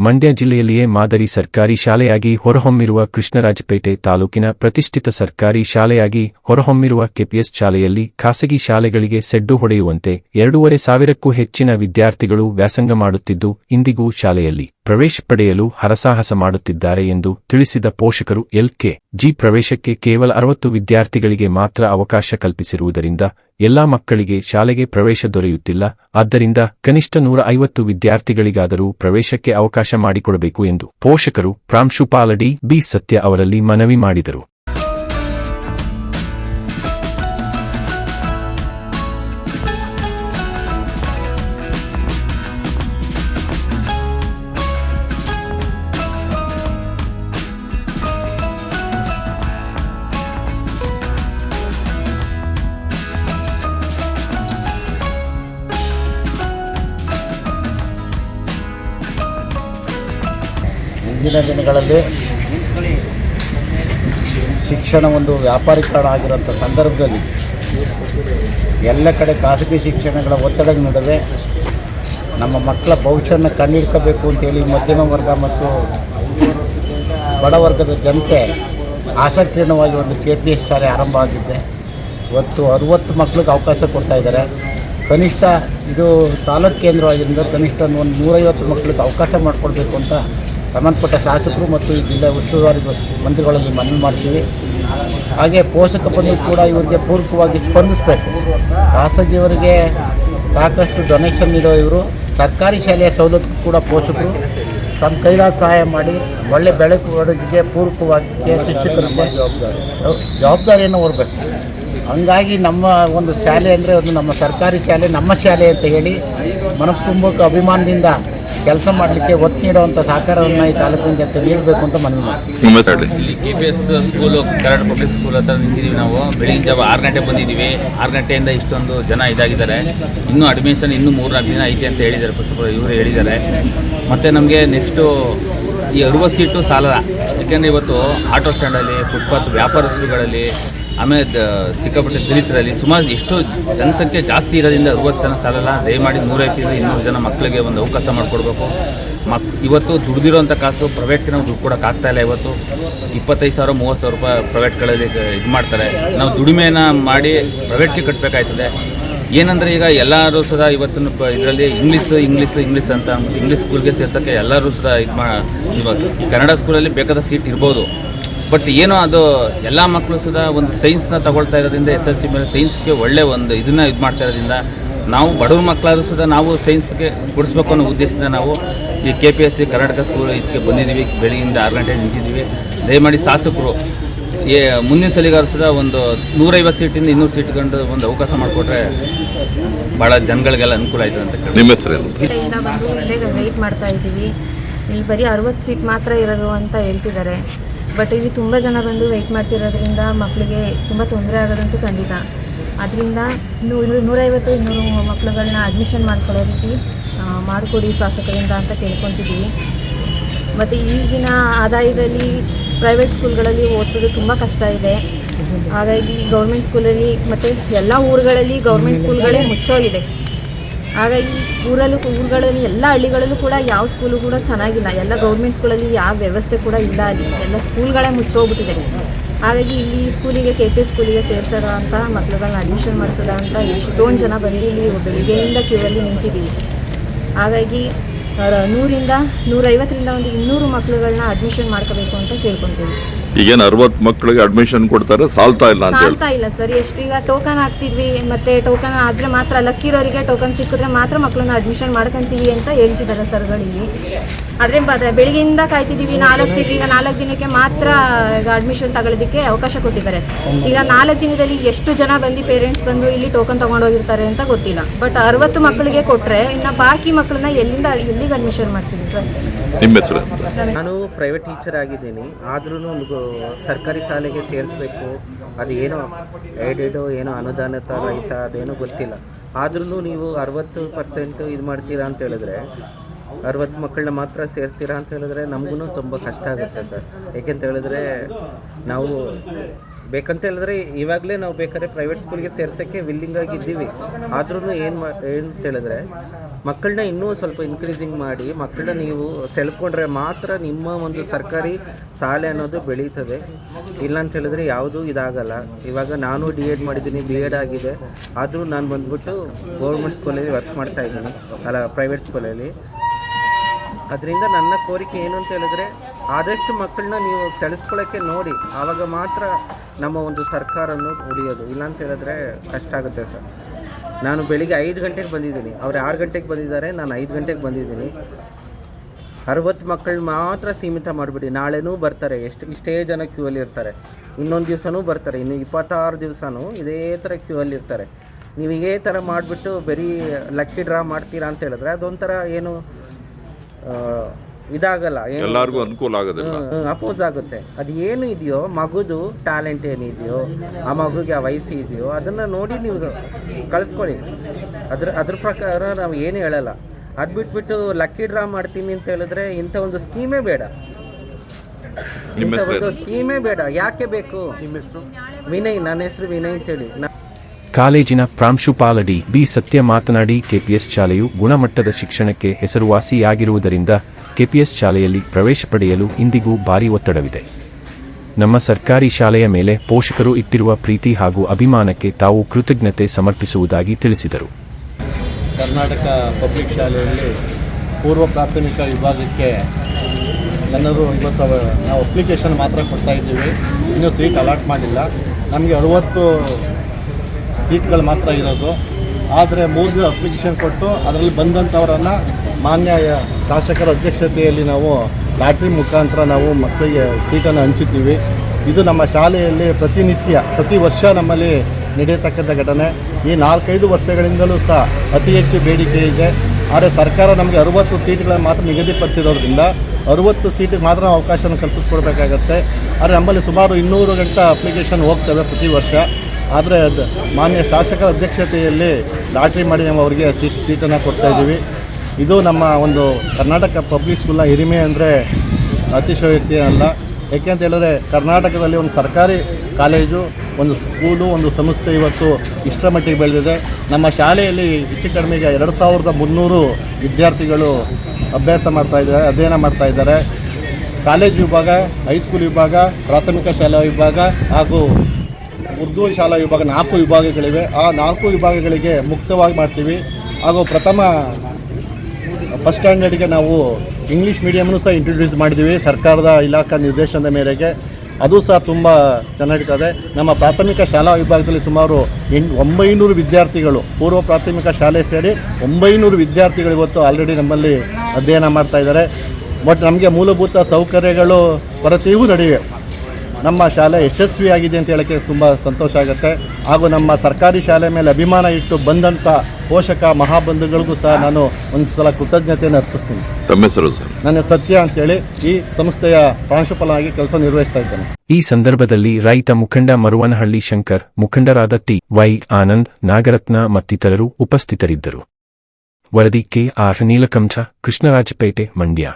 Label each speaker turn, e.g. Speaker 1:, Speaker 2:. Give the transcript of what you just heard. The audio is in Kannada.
Speaker 1: ಮಂಡ್ಯ ಜಿಲ್ಲೆಯಲ್ಲಿಯೇ ಮಾದರಿ ಸರ್ಕಾರಿ ಶಾಲೆಯಾಗಿ ಹೊರಹೊಮ್ಮಿರುವ ಕೃಷ್ಣರಾಜಪೇಟೆ ತಾಲೂಕಿನ ಪ್ರತಿಷ್ಠಿತ ಸರ್ಕಾರಿ ಶಾಲೆಯಾಗಿ ಹೊರಹೊಮ್ಮಿರುವ ಕೆಪಿಎಸ್ ಶಾಲೆಯಲ್ಲಿ ಖಾಸಗಿ ಶಾಲೆಗಳಿಗೆ ಸೆಡ್ಡು ಹೊಡೆಯುವಂತೆ ಎರಡೂವರೆ ಸಾವಿರಕ್ಕೂ ಹೆಚ್ಚಿನ ವಿದ್ಯಾರ್ಥಿಗಳು ವ್ಯಾಸಂಗ ಮಾಡುತ್ತಿದ್ದು, ಇಂದಿಗೂ ಶಾಲೆಯಲ್ಲಿ ಪ್ರವೇಶ ಪಡೆಯಲು ಹರಸಾಹಸ ಮಾಡುತ್ತಿದ್ದಾರೆ ಎಂದು ತಿಳಿಸಿದ ಪೋಷಕರು ಎಲ್ಕೆ ಜಿ ಪ್ರವೇಶಕ್ಕೆ ಕೇವಲ ಅರವತ್ತು ವಿದ್ಯಾರ್ಥಿಗಳಿಗೆ ಮಾತ್ರ ಅವಕಾಶ ಕಲ್ಪಿಸಿರುವುದರಿಂದ ಎಲ್ಲಾ ಮಕ್ಕಳಿಗೆ ಶಾಲೆಗೆ ಪ್ರವೇಶ ದೊರೆಯುತ್ತಿಲ್ಲ. ಆದ್ದರಿಂದ ಕನಿಷ್ಠ ನೂರ ಐವತ್ತು ವಿದ್ಯಾರ್ಥಿಗಳಿಗಾದರೂ ಪ್ರವೇಶಕ್ಕೆ ಅವಕಾಶ ಮಾಡಿಕೊಡಬೇಕು ಎಂದು ಪೋಷಕರು ಪ್ರಾಂಶುಪಾಲ ಡಿ ಬಿ ಸತ್ಯ ಅವರಲ್ಲಿ ಮನವಿ ಮಾಡಿದರು.
Speaker 2: ಇಂದಿನ ದಿನಗಳಲ್ಲಿ ಶಿಕ್ಷಣ ಒಂದು ವ್ಯಾಪಾರೀಕರಣ ಆಗಿರುವಂಥ ಸಂದರ್ಭದಲ್ಲಿ ಎಲ್ಲ ಕಡೆ ಖಾಸಗಿ ಶಿಕ್ಷಣಗಳ ಒತ್ತಡದ ನಡುವೆ ನಮ್ಮ ಮಕ್ಕಳ ಭವಿಷ್ಯನ ಕಂಡಿಡ್ಕೋಬೇಕು ಅಂತೇಳಿ ಮಧ್ಯಮ ವರ್ಗ ಮತ್ತು ಬಡವರ್ಗದ ಜನತೆ ಆಸಕ್ತಿಯನ್ನವಾಗಿ ಒಂದು ಕೆ ಪಿ ಎಸ್ ಶಾಲೆ ಆರಂಭ ಆಗಿದ್ದೆ. ಇವತ್ತು ಅರುವತ್ತು ಮಕ್ಳಿಗೆ ಅವಕಾಶ ಕೊಡ್ತಾ ಇದ್ದಾರೆ. ಕನಿಷ್ಠ ಇದು ತಾಲೂಕು ಕೇಂದ್ರವಾಗಿದ್ದರಿಂದ ಕನಿಷ್ಠ ಒಂದು ನೂರೈವತ್ತು ಮಕ್ಕಳಿಗೆ ಅವಕಾಶ ಮಾಡಿಕೊಡ್ಬೇಕು ಅಂತ ಸಂಬಂಧಪಟ್ಟ ಶಾಸಕರು ಮತ್ತು ಈ ಜಿಲ್ಲೆ ಉಸ್ತುವಾರಿ ಮಂತ್ರಿಗಳಲ್ಲಿ ಮನವಿ ಮಾಡ್ತೀವಿ. ಹಾಗೆ ಪೋಷಕ ಬಂದು ಕೂಡ ಇವರಿಗೆ ಪೂರಕವಾಗಿ ಸ್ಪಂದಿಸಬೇಕು. ಖಾಸಗಿಯವರಿಗೆ ಸಾಕಷ್ಟು ಡೊನೇಷನ್ ಇರೋ ಇವರು. ಸರ್ಕಾರಿ ಶಾಲೆಯ ಸವಲತ್ತು ಕೂಡ ಪೋಷಕರು. ತಮ್ಮ ಕೈಲಾದ ಸಹಾಯ ಮಾಡಿ ಒಳ್ಳೆ ಬೆಳಕು ಒಡಗಿಗೆ ಪೂರಕವಾಗಿ ಶಿಕ್ಷಕರಿಗೆ ಜವಾಬ್ದಾರಿ. ಜವಾಬ್ದಾರಿಯನ್ನು ಹೊರಬೇಕು ಹಂಗಾಗಿ ನಮ್ಮ ಒಂದು ಶಾಲೆ ಅಂದರೆ ಒಂದು ನಮ್ಮ ಸರ್ಕಾರಿ ಶಾಲೆ ನಮ್ಮ ಶಾಲೆ ಅಂತ ಹೇಳಿ ಮನಪೂರ್ವಕ ಅಭಿಮಾನದಿಂದ ಕೆಲಸ ಮಾಡಲಿಕ್ಕೆ ಒತ್ತು ನೀಡುವಂಥ ಸಹಕಾರವನ್ನು ಈ ತಾಲೂಕಿನ ಜನತೆ ನೀಡಬೇಕು ಅಂತ ಮನವಿ
Speaker 3: ಮಾಡ್ತೀನಿ.
Speaker 4: ಇಲ್ಲಿ K P S school Karnataka public school ಹತ್ರ ನಿಂತಿದ್ದೀವಿ ನಾವು. ಬೆಳಿಗ್ಗೆ ಜಾವ ಆರು ಗಂಟೆ ಬಂದಿದ್ದೀವಿ. ಆರು ಗಂಟೆಯಿಂದ ಇಷ್ಟೊಂದು ಜನ ಇದಾಗಿದ್ದಾರೆ. ಇನ್ನೂ ಅಡ್ಮಿಷನ್ ಇನ್ನೂ ಮೂರು ನಾಲ್ಕು ದಿನ ಐತೆ ಅಂತ ಹೇಳಿದ್ದಾರೆ. ಪುಸ್ತಕ ಇವರು ಹೇಳಿದ್ದಾರೆ. ಮತ್ತು ನಮಗೆ ನೆಕ್ಸ್ಟು ಈ ಅರುವತ್ತು ಸೀಟು ಸಾಲದ. ಯಾಕೆಂದರೆ ಇವತ್ತು ಆಟೋ ಸ್ಟ್ಯಾಂಡಲ್ಲಿ ಫುಟ್ಪಾತ್ ವ್ಯಾಪಾರಸ್ಥರುಗಳಲ್ಲಿ ಆಮೇಲೆ ಸಿಕ್ಕಾಪಟ್ಟೆ ದಲಿತರಲ್ಲಿ ಸುಮಾರು ಎಷ್ಟೋ ಜನಸಂಖ್ಯೆ ಜಾಸ್ತಿ ಇರೋದ್ರಿಂದ ಅರುವತ್ತು ಜನ ಸಾಲಲ್ಲ. ದಯಮಾಡಿ ನೂರೈವತ್ತಿಂದ ಇನ್ನೂರು ಜನ ಮಕ್ಕಳಿಗೆ ಒಂದು ಅವಕಾಶ ಮಾಡಿಕೊಡ್ಬೇಕು. ಮಕ್, ಇವತ್ತು ದುಡ್ದಿರೋಂಥ ಕಾಸು ಪ್ರೈವೇಟ್ಗೆ ನಾವು ದುಡ್ಡು ಕೊಡೋಕೆ ಆಗ್ತಾ ಇಲ್ಲ ಇವತ್ತು. ಇಪ್ಪತ್ತೈದು ಸಾವಿರ, ಮೂವತ್ತು ಸಾವಿರ ರೂಪಾಯಿ ಪ್ರೈವೇಟ್ಗಳಲ್ಲಿ ಇದು ಮಾಡ್ತಾರೆ. ನಾವು ದುಡಿಮೆನ ಮಾಡಿ ಪ್ರೈವೇಟ್ಗೆ ಕಟ್ಟಬೇಕಾಯ್ತದೆ ಏನಂದರೆ ಈಗ ಎಲ್ಲರೂ ಸಹ ಇವತ್ತಿನ ಇದರಲ್ಲಿ ಇಂಗ್ಲೀಷ್ ಇಂಗ್ಲೀಷ್ ಇಂಗ್ಲೀಷ್ ಅಂತ, ಇಂಗ್ಲೀಷ್ ಸ್ಕೂಲ್ಗೆ ಸೇರ್ಸೋಕ್ಕೆ ಎಲ್ಲರೂ ಸಹ ಇದು ಮಾ, ಇವಾಗ ಕನ್ನಡ ಸ್ಕೂಲಲ್ಲಿ ಬೇಕಾದ ಸೀಟ್ ಇರ್ಬೋದು. ಬಟ್ ಏನೋ ಅದು ಎಲ್ಲ ಮಕ್ಕಳು ಸುದ ಒಂದು ಸೈನ್ಸ್ನ ತಗೊಳ್ತಾ ಇರೋದ್ರಿಂದ ಎಸ್ ಎಲ್ ಸಿ ಮೇಲೆ ಸೈನ್ಸ್ಗೆ ಒಳ್ಳೆ ಒಂದು ಇದನ್ನ ಇದು ಮಾಡ್ತಾ ಇರೋದ್ರಿಂದ ನಾವು ಬಡವ್ರ ಮಕ್ಕಳಾದ್ರೂ ಸುದ ನಾವು ಸೈನ್ಸ್ಗೆ ಕೊಡಿಸ್ಬೇಕು ಅನ್ನೋ ಉದ್ದೇಶದಿಂದ ನಾವು ಈ K P S C Karnataka school ಇದಕ್ಕೆ ಬಂದಿದ್ದೀವಿ. ಬೆಳಗಿಂದ ಆರು ಗಂಟೆಗೆ ನಿಂತಿದ್ದೀವಿ. ದಯಮಾಡಿ ಶಾಸಕರು ಏ ಮುಂದಿನ ಸಲಿಗಾರು ಸುಧಾ ಒಂದು ನೂರೈವತ್ತು ಸೀಟಿಂದ ಇನ್ನೂರು ಸೀಟ್ಕೊಂಡು ಒಂದು ಅವಕಾಶ ಮಾಡಿಕೊಟ್ರೆ ಭಾಳ ಜನಗಳಿಗೆಲ್ಲ ಅನುಕೂಲ ಆಯಿತು ಅಂತ
Speaker 3: ನಿಮ್ಮ ಹೆಸರು
Speaker 5: ವೆಯ್ಟ್ ಮಾಡ್ತಾ ಇದ್ದೀವಿ. ಇಲ್ಲಿ ಬರೀ ಅರವತ್ತು ಸೀಟ್ ಮಾತ್ರ ಇರೋದು ಅಂತ ಹೇಳ್ತಿದ್ದಾರೆ. ಬಟ್ ಇಲ್ಲಿ ತುಂಬ ಜನ ಬಂದು ವೆಯ್ಟ್ ಮಾಡ್ತಿರೋದ್ರಿಂದ ಮಕ್ಕಳಿಗೆ ತುಂಬ ತೊಂದರೆ ಆಗೋದಂತೂ ಖಂಡಿತ. ಅದರಿಂದ ನೂರು ನೂರೈವತ್ತು, ಇನ್ನೂರು ಮಕ್ಕಳುಗಳನ್ನ ಅಡ್ಮಿಷನ್ ಮಾಡ್ಕೊಳ್ಳೋ ರೀತಿ ಮಾಡಿಕೊಡಿ ಶಾಸಕರಿಂದ ಅಂತ ಕೇಳ್ಕೊತಿದ್ದೀವಿ. ಮತ್ತು ಈಗಿನ ಆದಾಯದಲ್ಲಿ ಪ್ರೈವೇಟ್ ಸ್ಕೂಲ್ಗಳಲ್ಲಿ ಓದಿಸೋದು ತುಂಬ ಕಷ್ಟ ಇದೆ. ಹಾಗಾಗಿ ಗೌರ್ಮೆಂಟ್ ಸ್ಕೂಲಲ್ಲಿ ಮತ್ತು ಎಲ್ಲ ಊರುಗಳಲ್ಲಿ ಗೌರ್ಮೆಂಟ್ ಸ್ಕೂಲ್ಗಳೇ ಮುಚ್ಚೋಗಿದೆ. ಹಾಗಾಗಿ ಊರಲ್ಲೂ ಊರುಗಳಲ್ಲಿ ಎಲ್ಲ ಹಳ್ಳಿಗಳಲ್ಲೂ ಕೂಡ ಯಾವ ಸ್ಕೂಲು ಕೂಡ ಚೆನ್ನಾಗಿಲ್ಲ. ಎಲ್ಲ ಗೌರ್ಮೆಂಟ್ ಸ್ಕೂಲಲ್ಲಿ ಯಾವ ವ್ಯವಸ್ಥೆ ಕೂಡ ಇಲ್ಲ. ಅಲ್ಲಿ ಎಲ್ಲ ಸ್ಕೂಲ್ಗಳೇ ಮುಚ್ಚೋಗ್ಬಿಟ್ಟಿದೆ ಹಾಗಾಗಿ ಇಲ್ಲಿ ಸ್ಕೂಲಿಗೆ ಕೆ ಪಿ ಸ್ಕೂಲಿಗೆ ಸೇರ್ಸೋಣ ಅಂತ ಮಕ್ಕಳುಗಳನ್ನ ಅಡ್ಮಿಷನ್ ಮಾಡಿಸೋದ ಅಂತ ಎಷ್ಟೊಂದು ಜನ ಬಂದು ಇಲ್ಲಿ ಬೆಳಿಗ್ಗೆಯಿಂದ ಕ್ಯೂರಲ್ಲಿ ನಿಂತಿದ್ದೀವಿ. ಹಾಗಾಗಿ ನೂರಿಂದ ನೂರೈವತ್ತರಿಂದ ಒಂದು ಇನ್ನೂರು ಮಕ್ಕಳುಗಳನ್ನ ಅಡ್ಮಿಷನ್ ಮಾಡ್ಕೋಬೇಕು ಅಂತ ಕೇಳ್ಕೊತೀವಿ.
Speaker 3: ಈಗೇನು ಅರವತ್ತು ಮಕ್ಕಳಿಗೆ ಅಡ್ಮಿಷನ್ ಕೊಡ್ತಾರೆ, ಸಾಲ್ತಾ ಇಲ್ಲ ಅಂತ ಹೇಳಿ
Speaker 5: ಸಾಲ್ತಾ ಇಲ್ಲ ಸರ್. ಎಷ್ಟು ಈಗ ಟೋಕನ್ ಹಾಕ್ತಿದ್ವಿ, ಮತ್ತೆ ಟೋಕನ್ ಆದ್ರೆ ಮಾತ್ರ ಲಕ್ಕಿರೋರಿಗೆ ಟೋಕನ್ ಸಿಕ್ಕಿದ್ರೆ ಮಾತ್ರ ಮಕ್ಕಳನ್ನ ಅಡ್ಮಿಷನ್ ಮಾಡ್ಕೊಂತೀವಿ ಅಂತ ಹೇಳ್ತಿದ್ದಾರೆ ಸರ್ಗಳಿಗೆ ಅದ್ರಿಂದ ಬೆಳಿಗ್ಗೆಯಿಂದ ಕಾಯ್ತಿದೀವಿ, ನಾಲ್ಕು ದಿನ, ಈಗ ನಾಲ್ಕು ದಿನಕ್ಕೆ ಮಾತ್ರ ಈಗ ಅಡ್ಮಿಷನ್ ತಗೊಳ್ಳೋದಕ್ಕೆ ಅವಕಾಶ ಕೊಟ್ಟಿದ್ದಾರೆ. ಈಗ ನಾಲ್ಕು ದಿನದಲ್ಲಿ ಎಷ್ಟು ಜನ ಬಂದು ಪೇರೆಂಟ್ಸ್ ಬಂದು ಇಲ್ಲಿ ಟೋಕನ್ ತಗೊಂಡೋಗಿರ್ತಾರೆ ಅಂತ ಗೊತ್ತಿಲ್ಲ. ಬಟ್ ಅರವತ್ತು ಮಕ್ಕಳಿಗೆ ಕೊಟ್ಟರೆ ಇನ್ನು ಬಾಕಿ ಮಕ್ಕಳನ್ನ ಎಲ್ಲಿಂದ, ಎಲ್ಲಿಗೆ ಅಡ್ಮಿಷನ್ ಮಾಡ್ತೀವಿ ಸರ್
Speaker 3: ನಿಮ್ಮ ಹೆಸರು?
Speaker 6: ನಾನು ಪ್ರೈವೇಟ್ ಟೀಚರ್ ಆಗಿದ್ದೀನಿ. ಆದ್ರೂ ಸರ್ಕಾರಿ ಶಾಲೆಗೆ ಸೇರಿಸ್ಬೇಕು. ಅದು ಏನೋ ಏಡೆಡು ಏನೋ ಅನುದಾನಿತ ರಹಿತ ಅದೇನೋ ಗೊತ್ತಿಲ್ಲ. ಆದ್ರೂ ನೀವು ಅರವತ್ತು ಪರ್ಸೆಂಟ್ ಇದು ಮಾಡ್ತೀರಾ ಅಂತ ಹೇಳಿದ್ರೆ ಅರವತ್ತು ಮಕ್ಕಳನ್ನ ಮಾತ್ರ ಸೇರ್ತೀರಾ ಅಂತ ಹೇಳಿದ್ರೆ ನಮಗೂ ತುಂಬ ಕಷ್ಟ ಆಗುತ್ತೆ ಸರ್. ಏಕೆಂತ ಹೇಳಿದ್ರೆ ನಾವು ಬೇಕಂತ ಹೇಳಿದ್ರೆ ಇವಾಗಲೇ ನಾವು ಬೇಕಾದ್ರೆ ಪ್ರೈವೇಟ್ ಸ್ಕೂಲ್ಗೆ ಸೇರ್ಸೋಕ್ಕೆ ವಿಲ್ಲಿಂಗ್ ಆಗಿದ್ದೀವಿ ಆದ್ರೂ ಏನು ಮಾ ಏನು ಅಂತ ಹೇಳಿದ್ರೆ, ಮಕ್ಕಳನ್ನ ಇನ್ನೂ ಸ್ವಲ್ಪ ಇನ್ಕ್ರೀಸಿಂಗ್ ಮಾಡಿ, ಮಕ್ಕಳನ್ನ ನೀವು ಸೆಳ್ಕೊಂಡ್ರೆ ಮಾತ್ರ ನಿಮ್ಮ ಒಂದು ಸರ್ಕಾರಿ ಶಾಲೆ ಅನ್ನೋದು ಬೆಳೀತದೆ. ಇಲ್ಲ ಅಂತ ಹೇಳಿದ್ರೆ ಯಾವುದೂ ಇದಾಗಲ್ಲ. ಇವಾಗ ನಾನು ಡಿ ಎಡ್ ಮಾಡಿದ್ದೀನಿ ಬಿ ಎಡ್ ಆಗಿದೆ. ಆದರೂ ನಾನು ಬಂದ್ಬಿಟ್ಟು ಗೌರ್ಮೆಂಟ್ ಸ್ಕೂಲಲ್ಲಿ ವರ್ಕ್ ಮಾಡ್ತಾ ಇದ್ದೀನಿ. ಅಲ್ಲ ಪ್ರೈವೇಟ್ ಸ್ಕೂಲಲ್ಲಿ ಅದರಿಂದ ನನ್ನ ಕೋರಿಕೆ ಏನು ಅಂತ ಹೇಳಿದ್ರೆ ಆದಷ್ಟು ಮಕ್ಕಳನ್ನ ನೀವು ಸೆಳೆಸ್ಕೊಳ್ಳೋಕ್ಕೆ ನೋಡಿ, ಆವಾಗ ಮಾತ್ರ ನಮ್ಮ ಒಂದು ಸರ್ಕಾರನ್ನು ಉಳಿಯೋದು. ಇಲ್ಲ ಅಂತ ಹೇಳಿದ್ರೆ ಕಷ್ಟ ಆಗುತ್ತೆ ಸರ್. ನಾನು ಬೆಳಿಗ್ಗೆ ಐದು ಗಂಟೆಗೆ ಬಂದಿದ್ದೀನಿ. ಅವ್ರು ಆರು ಗಂಟೆಗೆ ಬಂದಿದ್ದಾರೆ, ನಾನು ಐದು ಗಂಟೆಗೆ ಬಂದಿದ್ದೀನಿ. ಅರವತ್ತು ಮಕ್ಕಳು ಮಾತ್ರ ಸೀಮಿತ ಮಾಡಿಬಿಡಿ. ನಾಳೆನೂ ಬರ್ತಾರೆ, ಎಷ್ಟು, ಇಷ್ಟೇ ಜನ ಕ್ಯೂ ಅಲ್ಲಿ ಇರ್ತಾರೆ. ಇನ್ನೊಂದು ದಿವಸನೂ ಬರ್ತಾರೆ, ಇನ್ನು ಇಪ್ಪತ್ತಾರು ದಿವಸನೂ ಇದೇ ಥರ ಕ್ಯೂ ಅಲ್ಲಿ ಇರ್ತಾರೆ. ನೀವು ಇದೇ ಥರ ಮಾಡಿಬಿಟ್ಟು ಬರೀ ಲಕ್ಕಿ ಡ್ರಾ ಮಾಡ್ತೀರಾ ಅಂತ ಹೇಳಿದ್ರೆ ಅದೊಂಥರ ಏನು ಇದಾಗಲ್ಲ
Speaker 3: ಎಲ್ಲರಿಗೂ ಅನುಕೂಲ ಆಗೋದಿಲ್ಲ.
Speaker 6: ಅಪೋಸ್ ಆಗುತ್ತೆ. ಅದು ಏನು ಇದೆಯೋ ಮಗುದು ಟ್ಯಾಲೆಂಟ್ ಏನಿದೆಯೋ ಆ ಮಗುಗೆ ಆ ವಯಸ್ಸು ಇದೆಯೋ ಅದನ್ನು ನೋಡಿ ನೀವು ಕಳಿಸ್ಕೊಳ್ಳಿ. ಅದ್ರ ಅದ್ರ ಪ್ರಕಾರ ನಾವು ಏನು ಹೇಳಲ್ಲ. ಅದು ಬಿಟ್ಬಿಟ್ಟು ಲಕ್ಕಿ ಡ್ರಾ ಮಾಡ್ತೀನಿ ಅಂತ ಹೇಳಿದ್ರೆ ಇಂಥ ಒಂದು ಸ್ಕೀಮೇ ಬೇಡ. ಇಂಥ ಒಂದು ಸ್ಕೀಮೇ ಬೇಡ. ಯಾಕೆ ಬೇಕು? ನಿಮ್ಮ ಹೆಸರು? ವಿನಯ್ ನನ್ನ ಹೆಸರು ವಿನಯ್ ಅಂತ ಹೇಳಿ.
Speaker 1: ಕಾಲೇಜಿನ ಪ್ರಾಂಶುಪಾಲ ಡಿ ಬಿ ಸತ್ಯ ಮಾತನಾಡಿ ಕೆಪಿಎಸ್ ಶಾಲೆಯು ಗುಣಮಟ್ಟದ ಶಿಕ್ಷಣಕ್ಕೆ ಹೆಸರುವಾಸಿಯಾಗಿರುವುದರಿಂದ ಕೆಪಿಎಸ್ ಶಾಲೆಯಲ್ಲಿ ಪ್ರವೇಶ ಪಡೆಯಲು ಇಂದಿಗೂ ಭಾರಿ ಒತ್ತಡವಿದೆ. ನಮ್ಮ ಸರ್ಕಾರಿ ಶಾಲೆಯ ಮೇಲೆ ಪೋಷಕರು ಇಟ್ಟಿರುವ ಪ್ರೀತಿ ಹಾಗೂ ಅಭಿಮಾನಕ್ಕೆ ತಾವು ಕೃತಜ್ಞತೆ ಸಮರ್ಪಿಸುವುದಾಗಿ ತಿಳಿಸಿದರು.
Speaker 7: ಕರ್ನಾಟಕ ಪಬ್ಲಿಕ್ ಶಾಲೆಯಲ್ಲಿ ಪೂರ್ವ ಪ್ರಾಥಮಿಕ ವಿಭಾಗಕ್ಕೆ ಎಲ್ಲರೂ ಇವತ್ತು ನಾವು ಅಪ್ಲಿಕೇಶನ್ ಮಾತ್ರ ಕೊಡ್ತಾ ಇದ್ದೀವಿ. ಇನ್ನೂ ಸೀಟ್ ಅಲಾಟ್ ಮಾಡಿಲ್ಲ. ನಮಗೆ ಅರುವತ್ತು ಸೀಟ್ಗಳು ಮಾತ್ರ ಇರೋದು. ಆದರೆ ಮೂರು ಅಪ್ಲಿಕೇಶನ್ ಕೊಟ್ಟು ಅದರಲ್ಲಿ ಬಂದಂಥವರನ್ನು ಮಾನ್ಯ ಶಾಸಕರ ಅಧ್ಯಕ್ಷತೆಯಲ್ಲಿ ನಾವು ಲಾಟ್ರಿ ಮುಖಾಂತರ ನಾವು ಮಕ್ಕಳಿಗೆ ಸೀಟನ್ನು ಹಂಚುತ್ತೀವಿ ಇದು ನಮ್ಮ ಶಾಲೆಯಲ್ಲಿ ಪ್ರತಿನಿತ್ಯ, ಪ್ರತಿ ವರ್ಷ ನಮ್ಮಲ್ಲಿ ನಡೆಯತಕ್ಕಂಥ ಘಟನೆ. ಈ ನಾಲ್ಕೈದು ವರ್ಷಗಳಿಂದಲೂ ಸಹ ಅತಿ ಹೆಚ್ಚು ಬೇಡಿಕೆ ಇದೆ. ಆದರೆ ಸರ್ಕಾರ ನಮಗೆ ಅರುವತ್ತು ಸೀಟ್ಗಳನ್ನು ಮಾತ್ರ ನಿಗದಿಪಡಿಸಿರೋದ್ರಿಂದ ಅರುವತ್ತು ಸೀಟಿಗೆ ಮಾತ್ರ ಅವಕಾಶವನ್ನು ಕಲ್ಪಿಸ್ಕೊಡ್ಬೇಕಾಗತ್ತೆ. ಆದರೆ ನಮ್ಮಲ್ಲಿ ಸುಮಾರು ಇನ್ನೂರು ಗಂಟೆ ಅಪ್ಲಿಕೇಶನ್ ಹೋಗ್ತವೆ ಪ್ರತಿ ವರ್ಷ. ಆದರೆ ಅದು ಮಾನ್ಯ ಶಾಸಕರ ಅಧ್ಯಕ್ಷತೆಯಲ್ಲಿ ಲಾಟ್ರಿ ಮಾಡಿ ನಾವು ಅವರಿಗೆ ಸೀಟ್ ಸೀಟನ್ನು ಕೊಡ್ತಾ ಇದ್ದೀವಿ. ಇದು ನಮ್ಮ ಒಂದು ಕರ್ನಾಟಕ ಪಬ್ಲಿಕ್ ಸ್ಕೂಲ್ನ ಹಿರಿಮೆ ಅಂದರೆ ಅತಿಶಯೋಕ್ತಿ ಅಲ್ಲ. ಯಾಕೆಂತ ಹೇಳಿದ್ರೆ ಕರ್ನಾಟಕದಲ್ಲಿ ಒಂದು ಸರ್ಕಾರಿ ಕಾಲೇಜು, ಒಂದು ಸ್ಕೂಲು, ಒಂದು ಸಂಸ್ಥೆ ಇವತ್ತು ಇಷ್ಟರ ಮಟ್ಟಿಗೆ ಬೆಳೆದಿದೆ. ನಮ್ಮ ಶಾಲೆಯಲ್ಲಿ ಹೆಚ್ಚು ಕಡಿಮೆಗೆ ಎರಡು ಸಾವಿರದ ಮುನ್ನೂರು ವಿದ್ಯಾರ್ಥಿಗಳು ಅಭ್ಯಾಸ ಮಾಡ್ತಾ ಇದ್ದಾರೆ, ಅಧ್ಯಯನ ಮಾಡ್ತಾ ಇದ್ದಾರೆ. ಕಾಲೇಜು ವಿಭಾಗ, ಹೈಸ್ಕೂಲ್ ವಿಭಾಗ, ಪ್ರಾಥಮಿಕ ಶಾಲಾ ವಿಭಾಗ ಹಾಗೂ ಉರ್ದು ಶಾಲಾ ವಿಭಾಗ ನಾಲ್ಕು ವಿಭಾಗಗಳಿವೆ. ಆ ನಾಲ್ಕು ವಿಭಾಗಗಳಿಗೆ ಮುಕ್ತವಾಗಿ ಮಾಡ್ತೀವಿ. ಹಾಗೂ ಪ್ರಥಮ ಫಸ್ಟ್ ಸ್ಟ್ಯಾಂಡರ್ಡ್ಗೆ ನಾವು ಇಂಗ್ಲೀಷ್ ಮೀಡಿಯಮ್ನು ಸಹ ಇಂಟ್ರೊಡ್ಯೂಸ್ ಮಾಡಿದ್ದೀವಿ. ಸರ್ಕಾರದ ಇಲಾಖಾ ನಿರ್ದೇಶನದ ಮೇರೆಗೆ. ಅದು ಸಹ ತುಂಬ ಚೆನ್ನಾಗಿರ್ತದೆ ನಮ್ಮ ಪ್ರಾಥಮಿಕ ಶಾಲಾ ವಿಭಾಗದಲ್ಲಿ ಸುಮಾರು ಎಂಟು ಒಂಬೈನೂರು ವಿದ್ಯಾರ್ಥಿಗಳು, ಪೂರ್ವ ಪ್ರಾಥಮಿಕ ಶಾಲೆ ಸೇರಿ ಒಂಬೈನೂರು ವಿದ್ಯಾರ್ಥಿಗಳು ಇವತ್ತು ಆಲ್ರೆಡಿ ನಮ್ಮಲ್ಲಿ ಅಧ್ಯಯನ ಮಾಡ್ತಾ ಇದ್ದಾರೆ. ಬಟ್ ನಮಗೆ ಮೂಲಭೂತ ಸೌಕರ್ಯಗಳು ಕೊರತೆಯೂ ನಡೆಯಿವೆ ನಮ್ಮ ಶಾಲೆ ಯಶಸ್ವಿಯಾಗಿದೆ ಅಂತ ಹೇಳೋಕ್ಕೆ ತುಂಬ ಸಂತೋಷ ಆಗುತ್ತೆ. ಹಾಗೂ ನಮ್ಮ ಸರ್ಕಾರಿ ಶಾಲೆ ಮೇಲೆ ಅಭಿಮಾನ ಇಟ್ಟು ಬಂದಂಥ ಪೋಷಕ ಮಹಾಬಂಧುಗಳಿಗೂ ಸಹ ನಾನು ಒಂದ್ಸಲ ಕೃತಜ್ಞತೆಯನ್ನು ಅರ್ಪಿಸ್ತೀನಿ.
Speaker 3: ತಮ್ಮ ಹೆಸರು ಸರ್?
Speaker 7: ನನ್ನ ಸತ್ಯ ಅಂತೇಳಿ ಈ ಸಂಸ್ಥೆಯ ಪ್ರಾಂಶುಪಾಲನಾಗಿ ಕೆಲಸ ನಿರ್ವಹಿಸ್ತಾ ಇದ್ದೇನೆ.
Speaker 1: ಈ ಸಂದರ್ಭದಲ್ಲಿ ರೈತ ಮುಖಂಡ ಮರುವನಹಳ್ಳಿ ಶಂಕರ್ ಮುಖಂಡರಾದ ಟಿ ವೈ ಆನಂದ್ ನಾಗರತ್ನ ಮತ್ತಿತರರು ಉಪಸ್ಥಿತರಿದ್ದರು. ವರದಿ ಕೆ ಆರ್ ನೀಲಕಂಠ ಕೃಷ್ಣರಾಜಪೇಟೆ ಮಂಡ್ಯ.